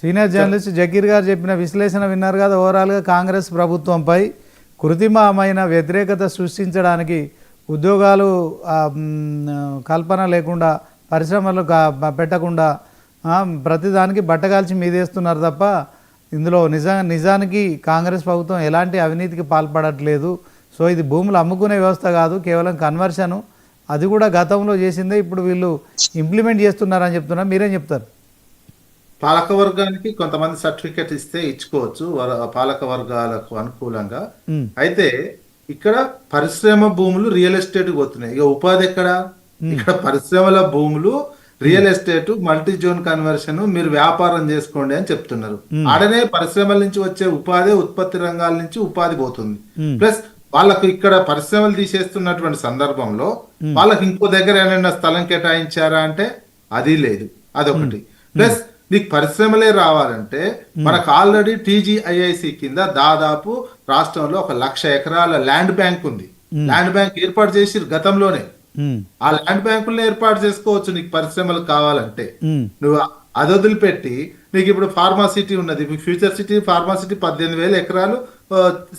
Senior journalist Zakir గారు చెప్పిన విశ్లేషణ విన్నారు కదా. ఓవరాల్గా కాంగ్రెస్ ప్రభుత్వంపై కృత్రిమమైన వ్యతిరేకత సృష్టించడానికి ఉద్యోగాలు కల్పన లేకుండా పరిశ్రమలు పెట్టకుండా ప్రతిదానికి బట్టగాల్చి మీదేస్తున్నారు తప్ప ఇందులో నిజా నిజానికి కాంగ్రెస్ ప్రభుత్వం ఎలాంటి అవినీతికి పాల్పడట్లేదు. సో ఇది భూములు అమ్ముకునే వ్యవస్థ కాదు కేవలం కన్వర్షను. అది కూడా గతంలో చేసిందే ఇప్పుడు వీళ్ళు ఇంప్లిమెంట్ చేస్తున్నారని చెప్తున్నారు. మీరేం చెప్తారు? పాలక వర్గానికి కొంతమంది సర్టిఫికెట్ ఇస్తే ఇచ్చుకోవచ్చు పాలక వర్గాలకు అనుకూలంగా. అయితే ఇక్కడ పరిశ్రమ భూములు రియల్ ఎస్టేట్ పోతున్నాయి. ఇక ఉపాధి ఎక్కడ? ఇక్కడ పరిశ్రమల భూములు real estate multi zone conversion మీరు వ్యాపారం చేసుకోండి అని చెప్తున్నారు. ఆడనే పరిశ్రమల నుంచి వచ్చే ఉపాధి ఉత్పత్తి రంగాల నుంచి ఉపాధి పోతుంది. ప్లస్ వాళ్ళకు ఇక్కడ పరిశ్రమలు తీసేస్తున్నటువంటి సందర్భంలో వాళ్ళకి ఇంకో దగ్గర ఏమైనా స్థలం కేటాయించారా అంటే అది లేదు. అదొకటి. ప్లస్ నీకు పరిశ్రమలే రావాలంటే మనకు ఆల్రెడీ టీజీఐఐసి కింద దాదాపు రాష్ట్రంలో ఒక లక్ష ఎకరాల ల్యాండ్ బ్యాంక్ ఉంది. ల్యాండ్ బ్యాంక్ ఏర్పాటు చేసి గతంలోనే. ఆ ల్యాండ్ బ్యాంకులను ఏర్పాటు చేసుకోవచ్చు నీకు పరిశ్రమలు కావాలంటే. నువ్వు అది వదిలిపెట్టి నీకు ఇప్పుడు ఫార్మా సిటీ ఉన్నది. ఫ్యూచర్ సిటీ ఫార్మా సిటీ పద్దెనిమిది వేల ఎకరాలు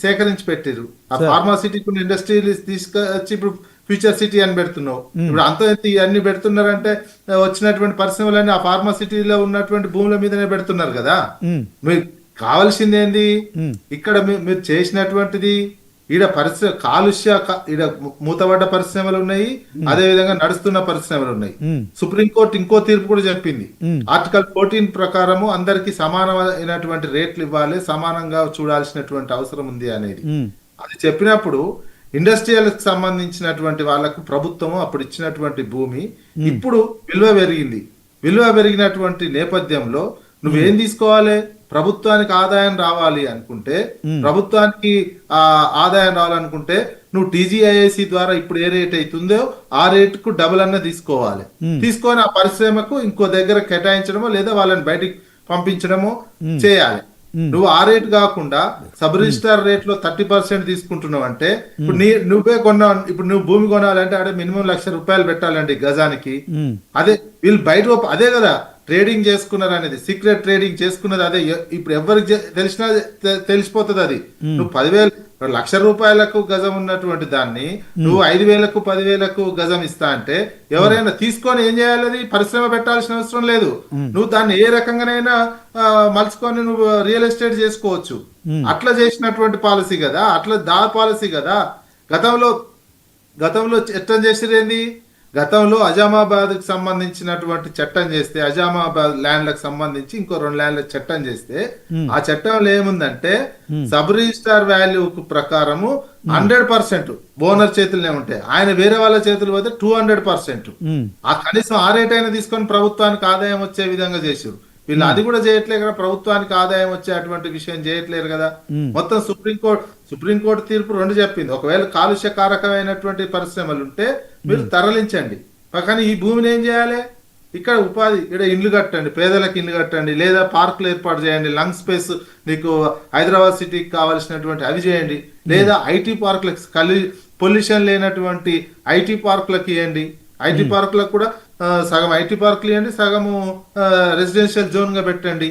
సేకరించి పెట్టారు ఆ ఫార్మా సిటీ కొన్ని ఇండస్ట్రీలు తీసుకొచ్చి ఇప్పుడు ఫ్యూచర్ సిటీ అని పెడుతున్నావు. ఇప్పుడు అంత ఎంత ఇవన్నీ పెడుతున్నారంటే వచ్చినటువంటి పరిశ్రమలన్నీ ఆ ఫార్మా సిటీలో ఉన్నటువంటి భూముల మీదనే పెడుతున్నారు కదా. మ్, మీకు కావాల్సింది ఏంది. ఇక్కడ మీరు చేసినటువంటిది ఈడ పరిశ్రమ కాలుష్య ఈడ మూతబడ్డ పరిశ్రమలు ఉన్నాయి. అదే విధంగా నడుస్తున్న పరిశ్రమలు ఉన్నాయి. సుప్రీంకోర్టు ఇంకో తీర్పు కూడా చెప్పింది. ఆర్టికల్ ఫోర్టీన్ ప్రకారము అందరికి సమానమైనటువంటి రేట్లు ఇవ్వాలి సమానంగా చూడాల్సినటువంటి అవసరం ఉంది అనేది. అది చెప్పినప్పుడు ఇండస్ట్రియల్ సంబంధించినటువంటి వాళ్ళకు ప్రభుత్వం అప్పుడు ఇచ్చినటువంటి భూమి ఇప్పుడు విలువ పెరిగింది. విలువ పెరిగినటువంటి నేపథ్యంలో నువ్వేం తీసుకోవాలి? ప్రభుత్వానికి ఆదాయం రావాలి అనుకుంటే ప్రభుత్వానికి ఆ ఆదాయం రావాలనుకుంటే నువ్వు టీజీఐఐసి ద్వారా ఇప్పుడు ఏ రేట్ అవుతుందో ఆ రేటుకు డబుల్ అన్న తీసుకోవాలి. తీసుకొని ఆ పరిశ్రమకు ఇంకో దగ్గర కేటాయించడమో లేదా వాళ్ళని బయటికి పంపించడమో చేయాలి. నువ్వు ఆ రేట్ కాకుండా సబ్ రిజిస్టార్ రేట్లో థర్టీ పర్సెంట్ తీసుకుంటున్నావు అంటే ఇప్పుడు నీ నువ్వే కొన్నావు ఇప్పుడు నువ్వు భూమి కొనాలంటే అదే మినిమం లక్ష రూపాయలు పెట్టాలండి గజానికి. మ్, అదే వీళ్ళు బయట అదే కదా ట్రేడింగ్ చేసుకున్నారు అనేది సీక్రెట్ ట్రేడింగ్ చేసుకున్నది అదే ఇప్పుడు ఎవరికి తెలిసినా తెలిసిపోతుంది అది. నువ్వు పదివేలు లక్ష రూపాయలకు గజం ఉన్నటువంటి దాన్ని నువ్వు ఐదు వేలకు పదివేలకు గజం ఇస్తా అంటే ఎవరైనా తీసుకొని ఏం చేయాలి పరిశ్రమ పెట్టాల్సిన అవసరం లేదు. నువ్వు దాన్ని ఏ రకంగానైనా మలుచుకొని నువ్వు రియల్ ఎస్టేట్ చేసుకోవచ్చు. అట్లా చేసినటువంటి పాలసీ కదా? అట్లా దా పాలసీ కదా? గతంలో గతంలో చట్టం చేసిరేంది గతంలో అజామాబాద్కి సంబంధించినటువంటి చట్టం చేస్తే అజామాబాద్ ల్యాండ్లకు సంబంధించి ఇంకో రెండు ల్యాండ్లకు చట్టం చేస్తే ఆ చట్టంలో ఏముందంటే సబ్ రిజిస్టార్ వాల్యూ ప్రకారము హండ్రెడ్ పర్సెంట్ ఓనర్ చేతుల్లోనే ఉంటాయి. ఆయన వేరే వాళ్ళ చేతులు పోతే టూ హండ్రెడ్ పర్సెంట్. ఆ కనీసం ఆ రేట్ అయినా తీసుకొని ప్రభుత్వానికి ఆదాయం వచ్చే విధంగా చేసారు వీళ్ళు అది కూడా చేయట్లేదు కదా ప్రభుత్వానికి ఆదాయం వచ్చే అటువంటి విషయం చేయట్లేరు కదా. మొత్తం సుప్రీంకోర్టు సుప్రీంకోర్టు తీర్పు రెండు చెప్పింది. ఒకవేళ కాలుష్యకారకమైనటువంటి పరిశ్రమలు ఉంటే మీరు తరలించండి. కానీ ఈ భూమిని ఏం చేయాలి? ఇక్కడ ఉపాధి ఇక్కడ ఇండ్లు కట్టండి పేదలకు ఇండ్లు కట్టండి లేదా పార్కులు ఏర్పాటు చేయండి లంగ్ స్పేస్ నీకు హైదరాబాద్ సిటీకి కావాల్సినటువంటి అవి చేయండి లేదా ఐటీ పార్కులకు కలి పొల్యూషన్ లేనటువంటి ఐటీ పార్కులకు ఇవ్వండి. ఐటీ పార్కులకు కూడా సగం ఐటీ పార్కులు ఇవ్వండి సగము రెసిడెన్షియల్ జోన్గా పెట్టండి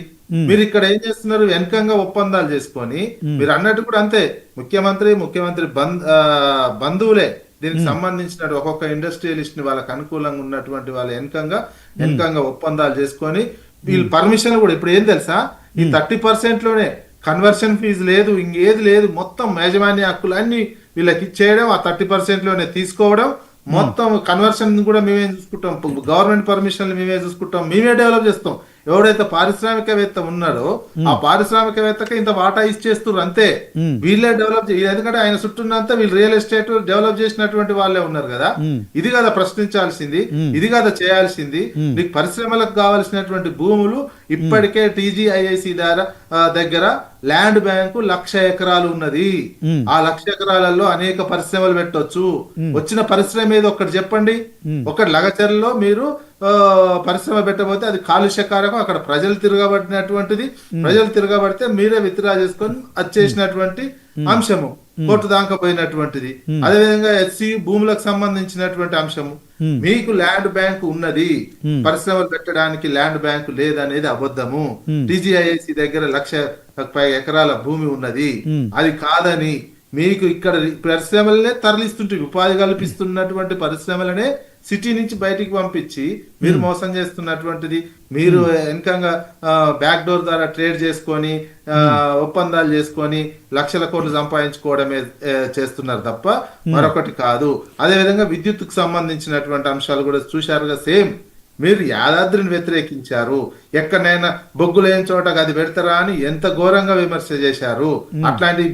మీరు ఇక్కడ ఏం చేస్తున్నారు? వెనకంగా ఒప్పందాలు చేసుకొని మీరు అన్నట్టు కూడా అంతే. ముఖ్యమంత్రి ముఖ్యమంత్రి బంధువులే దీనికి సంబంధించిన ఒక్కొక్క ఇండస్ట్రియలిస్ట్ని వాళ్ళకి అనుకూలంగా ఉన్నటువంటి వాళ్ళ వెనకంగా వెనకంగా ఒప్పందాలు చేసుకొని వీళ్ళు పర్మిషన్ కూడా ఇప్పుడు ఏం తెలుసా? ఈ థర్టీ పర్సెంట్లోనే కన్వర్షన్ ఫీజు లేదు ఇంకేది లేదు మొత్తం యాజమాన్య హక్కులు అన్ని వీళ్ళకి ఇచ్చేయడం ఆ థర్టీ పర్సెంట్లోనే తీసుకోవడం మొత్తం కన్వర్షన్ కూడా మేమే చూసుకుంటాం. గవర్నమెంట్ పర్మిషన్లు మేమే చూసుకుంటాం. మేమే డెవలప్ చేస్తాం. ఎవడైతే పారిశ్రామికవేత్త ఉన్నాడో ఆ పారిశ్రామికవేత్తకి ఇంత వాటా ఇచ్చేస్తున్నారు అంతే. వీళ్ళే డెవలప్ చేయాలి ఎందుకంటే ఆయన చుట్టూనంతా వీళ్ళు రియల్ ఎస్టేట్ డెవలప్ చేసినటువంటి వాళ్ళే ఉన్నారు కదా. ఇది కదా ప్రశ్నించాల్సింది? ఇది కదా చేయాల్సింది? నీకు పరిశ్రమలకు కావాల్సినటువంటి భూములు ఇప్పటికే టీజీఐఐసి ద్వారా దగ్గర ల్యాండ్ బ్యాంకు లక్ష ఎకరాలు ఉన్నది. ఆ లక్ష ఎకరాలలో అనేక పరిశ్రమలు పెట్టొచ్చు. వచ్చిన పరిశ్రమ ఏదో ఒకటి చెప్పండి. ఒకటి లగచర్లో మీరు పరిశ్రమ పెట్టబోతే అది కాలుష్యకారకం. అక్కడ ప్రజలు తిరగబడినటువంటిది. ప్రజలు తిరగబడితే మీరే విత్డ్రా చేసుకొని అది చేసినటువంటి అంశము. కోర్టు దాకా పోయినటువంటిది. అదేవిధంగా ఎస్సీ భూములకు సంబంధించినటువంటి అంశము. మీకు ల్యాండ్ బ్యాంక్ ఉన్నది. పరిశ్రమలు పెట్టడానికి ల్యాండ్ బ్యాంక్ లేదనేది అబద్ధము. టీజీఐఎస్సి దగ్గర లక్ష పై ఎకరాల భూమి ఉన్నది. అది కాదని మీకు ఇక్కడ పరిశ్రమలనే తరలిస్తుంటే ఉపాధి కల్పిస్తున్నటువంటి పరిశ్రమలనే సిటీ నుంచి బయటికి పంపించి మీరు మోసం చేస్తున్నటువంటిది మీరు వెనకంగా బ్యాక్ డోర్ ద్వారా ట్రేడ్ చేసుకొని ఆ, ఒప్పందాలు చేసుకొని లక్షల కోట్లు సంపాదించుకోవడమే ఏ, చేస్తున్నారు తప్ప మరొకటి కాదు. అదే విధంగా విద్యుత్తుకు సంబంధించినటువంటి అంశాలు కూడా చూశారుగా సేమ్. మీరు యాదాద్రిని వ్యతిరేకించారు. ఎక్కడైనా బొగ్గు లేని చోట అది పెడతారా అని ఎంత ఘోరంగా విమర్శ చేశారు. అట్లాంటి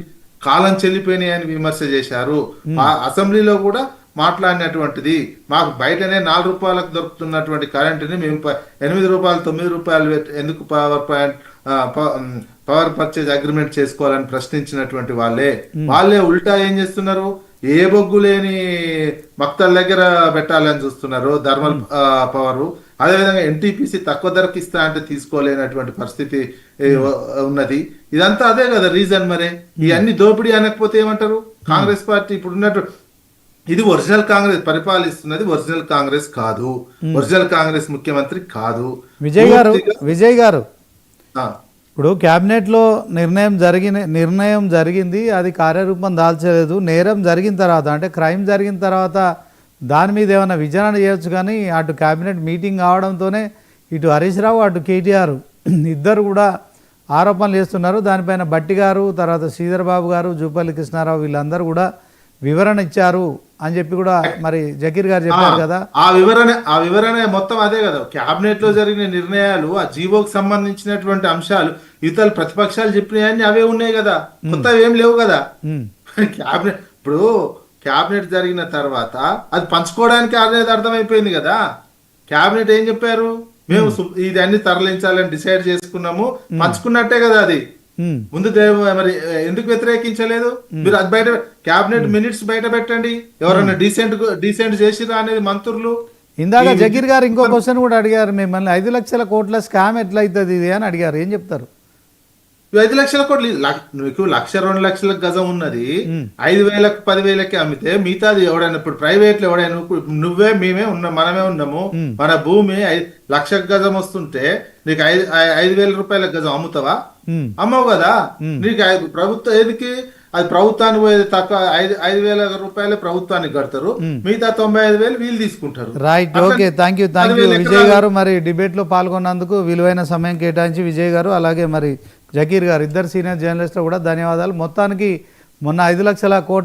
కాలం చెల్లిపోయినాయని విమర్శ చేశారు. ఆ అసెంబ్లీలో కూడా మాట్లాడినటువంటిది మాకు బయటనే నాలుగు రూపాయలకు దొరుకుతున్నటువంటి కరెంటుని మేము ఎనిమిది రూపాయలు తొమ్మిది రూపాయలు ఎందుకు power point power purchase agreement చేసుకోవాలని ప్రశ్నించినటువంటి వాళ్ళే. వాళ్ళే ఉల్టా ఏం చేస్తున్నారు? ఏ బొగ్గు లేని భక్తుల దగ్గర పెట్టాలని చూస్తున్నారు. థర్మల్ ఆ, పవర్. అదేవిధంగా ఎన్టీపీసీ తక్కువ ధరకి ఇస్తా అంటే తీసుకోలేనటువంటి పరిస్థితి ఏ, ఉన్నది. ఇదంతా అదే కదా రీజన్ మరి. ఇవన్నీ దోపిడీ అనకపోతే ఏమంటారు? కాంగ్రెస్ పార్టీ ఇప్పుడు ఉన్నట్టు ఇది ఒరిజినల్ కాంగ్రెస్ పరిపాలిస్తున్నది ఒరిజినల్ కాంగ్రెస్ కాదు. ఒరిజినల్ కాంగ్రెస్ ముఖ్యమంత్రి కాదు. విజయ్ గారు విజయ్ గారు. ఇప్పుడు క్యాబినెట్లో నిర్ణయం జరిగిన నిర్ణయం జరిగింది అది కార్యరూపం దాల్చలేదు. నేరం జరిగిన తర్వాత అంటే క్రైమ్ జరిగిన తర్వాత దాని మీద ఏమైనా విచారణ చేయొచ్చు కానీ అటు క్యాబినెట్ మీటింగ్ కావడంతోనే ఇటు హరీష్ రావు అటు కేటీఆర్ ఇద్దరు కూడా ఆరోపణలు చేస్తున్నారు. దానిపైన బట్టి గారు తర్వాత శ్రీధర్ బాబు గారు జూపల్లి కృష్ణారావు వీళ్ళందరూ కూడా వివరణ ఇచ్చారు అని చెప్పి కూడా మరి జకీర్ గారు చెప్పారు కదా. ఆ వివరణ ఆ వివరణ మొత్తం అదే కదా. క్యాబినెట్లో జరిగిన నిర్ణయాలు ఆ జీవోకి సంబంధించినటువంటి అంశాలు ఇతర ప్రతిపక్షాలు చెప్పినాయని అవే ఉన్నాయి కదా. కొత్తవి ఏం లేవు కదా. క్యాబినెట్ ఇప్పుడు క్యాబినెట్ జరిగిన తర్వాత అది పంచుకోవడానికి అనేది అర్థమైపోయింది కదా. క్యాబినెట్ ఏం చెప్పారు? మేము ఇది అన్ని తరలించాలని డిసైడ్ చేసుకున్నాము. పంచుకున్నట్టే కదా అది. ముందు మరి ఎందుకు వ్యతిరేకించలేదు? మీరు అది బయట క్యాబినెట్ మినిట్స్ బయట పెట్టండి. ఎవరైనా డీసెంట్ డీసెంట్ చేసిరా అనేది మంత్రులు? ఇందాక జకీర్ గారు ఇంకో క్వశ్చన్ కూడా అడిగారు మిమ్మల్ని. ఐదు లక్షల కోట్ల స్కామ్ ఎట్లయితుంది ఇది అని అడిగారు. ఏం చెప్తారు? ఇవి ఐదు లక్షల కోట్లు. నీకు లక్ష రెండు లక్షల గజం ఉన్నది. ఐదు వేలకు పది వేలకి అమ్మితే మిగతాది ఎవడైనా ఇప్పుడు ప్రైవేట్లో ఎవడైనా నువ్వే మేమే ఉన్నాం మనమే ఉన్నాము. మన భూమి లక్ష గజం వస్తుంటే నీకు ఐదు ఐదు వేల రూపాయల గజం అమ్ముతావా? అమ్మవు కదా. నీకు ప్రభుత్వం ఏదికి? అది ప్రభుత్వానికి పోయేది తక్కువ ఐదు ఐదు వేల రూపాయలు ప్రభుత్వానికి కడతారు. మిగతా తొంభై ఐదు వేలు వీళ్ళు తీసుకుంటారు. Right okay thank you thank you Vijay గారు మరి డిబేట్లో పాల్గొన్నందుకు విలువైన సమయం కేటాయించి విజయ్ గారు అలాగే మరి జకీర్ గారు ఇద్దరు సీనియర్ జర్నలిస్టులు కూడా ధన్యవాదాలు. మొత్తానికి మొన్న ఐదు లక్షల కోట్ల